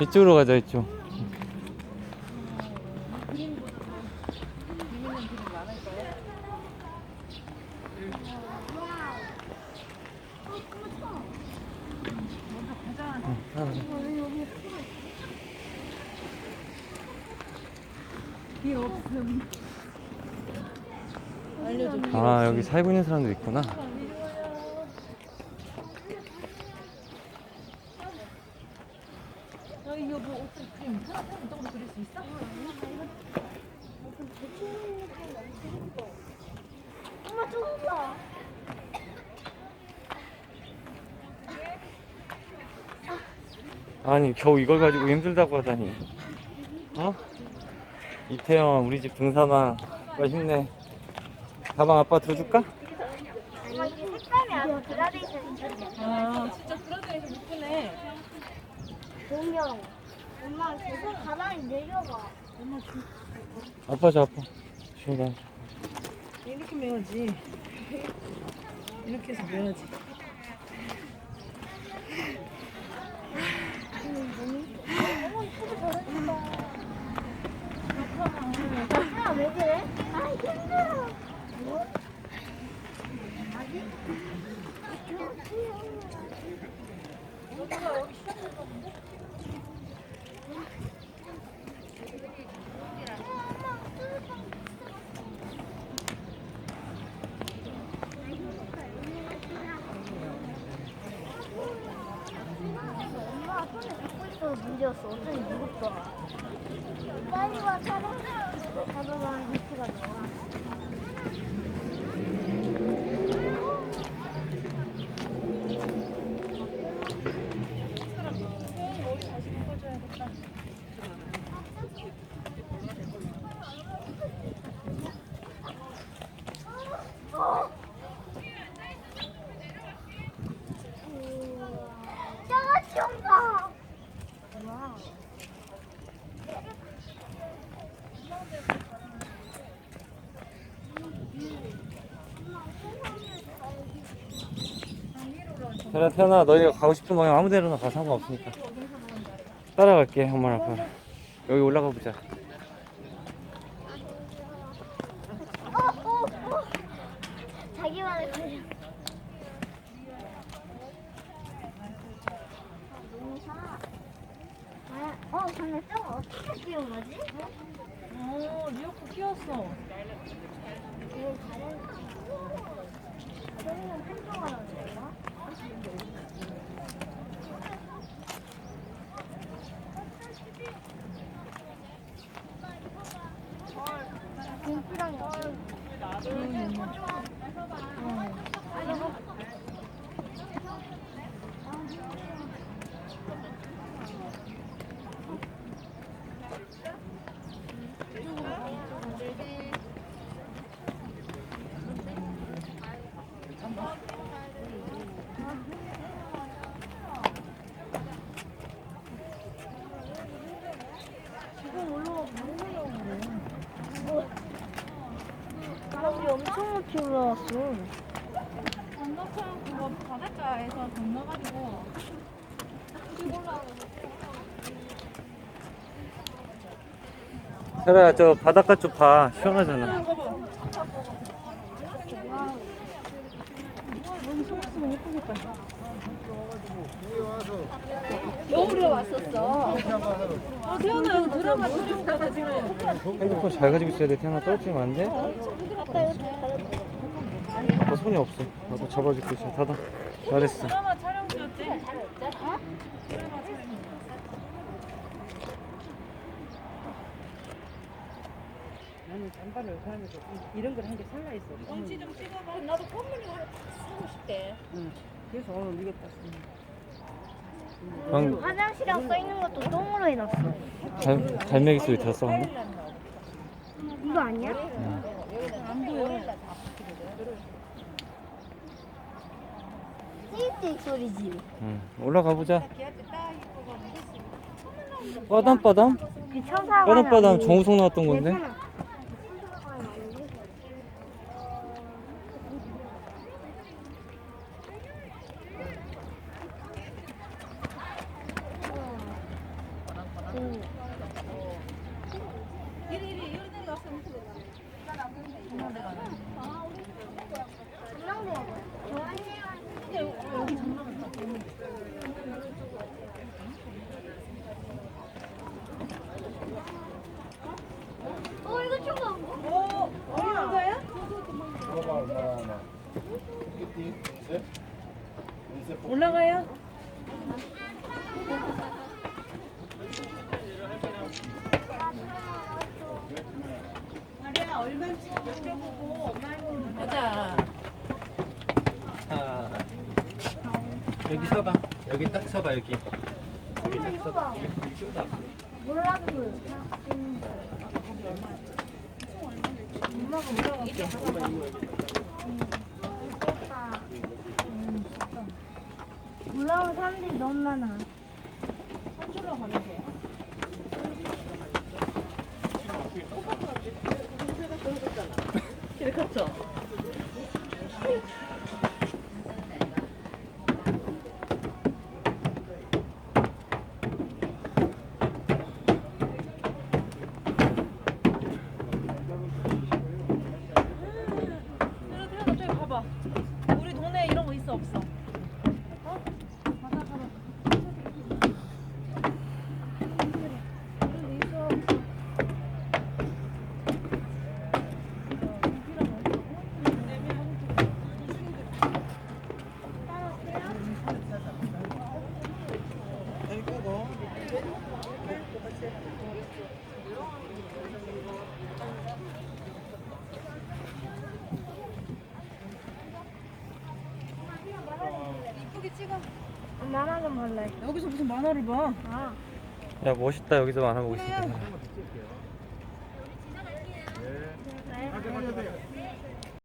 이쪽으로 가자 이쪽 아 여기 살고 있는 사람도 있구나. 아니 겨우 이걸 가지고 힘들다고 하다니 어? 이태영 우리 집 등산왕 빨리 힘내 가방 아빠 들어줄까? 엄마 이게 색감이 아주 그라데이션 있었네. 아 진짜 그라데이션 이쁘네 공룡. 엄마 계속 가만히 내려가. 아빠 줘 아빠 쉬운다 이렇게 매야지 이렇게 해서 매야지 어머 이쁘게 잘했다. 야, 왜 그래? 아, 힘들어. 뭐? 아직? 그냥 귀여워. 엄마가 손에 잡고 있어서 문제였어. 어쩐지 무겁더라. 빨리 와, 잡아. 잡아봐, 리스가 나와. 짜가지 온다. 와. 태연아 태연아 너희가 가고 싶은 방향 아무 데로나 가 상관없으니까 따라갈게 엄마랑 아빠 여기 올라가 보자 어, 어, 어. 자기만의 사. 아, 어, 근데 저거 어떻게 끼운 거지? 어 리오코 키웠어 이거 다른. 저기는 한쪽만 하는 김치랑 여기. 지금 올라가 모르려고 그래. 뭐? 바람이 엄청 높이 올라왔어. 건너편 그거 바닷가에서 건너가지고 태연아 저 바닷가 쪽 봐. 시원하잖아. 겨울에 왔었어. 어 태연아 여기 드라마 촬영 가서 지금. 핸드폰 잘 가지고 있어야 돼. 태연아 떨어지면 안 돼? 아빠 손이 없어 아빠 잡아줄게 있어 닫아 잘했어 드라마 촬영 중이었지? 나는 잠바를 사면서 이런 걸 한 게 살아있어. 꽁치 좀 찍어봐 나도 콧물이 하나 사고 싶대 응. 그래서 오늘 이거 땄어. 방 화장실이라고 써 있는 것도 똥으로 해놨어. 갈, 갈매기 소리 들었어 방금? 이거 아니야? 안 보여 소리지. 응 올라가 보자 빠담빠담? 그 천사가 빠담빠담 정우성 나왔던 건데? 어 이거 조금 어, 어디 남자야? 올라가요? 가자. 아, 여기 서봐. 여기 딱 서봐, 여기. 엄마 이거 봐 몰라도 올라온 사람들이 너무 많아. 길 컸죠? 태연아, 태연아, 저기 봐봐. 우리 동네에 이런 거 있어, 없어? 어? 가자, 가자. 이쁘게 찍어. 만화 좀 볼래. 여기서 무슨 만화를 봐? 아. 야, 멋있다. 여기서 만화 보고 있으니까. 네.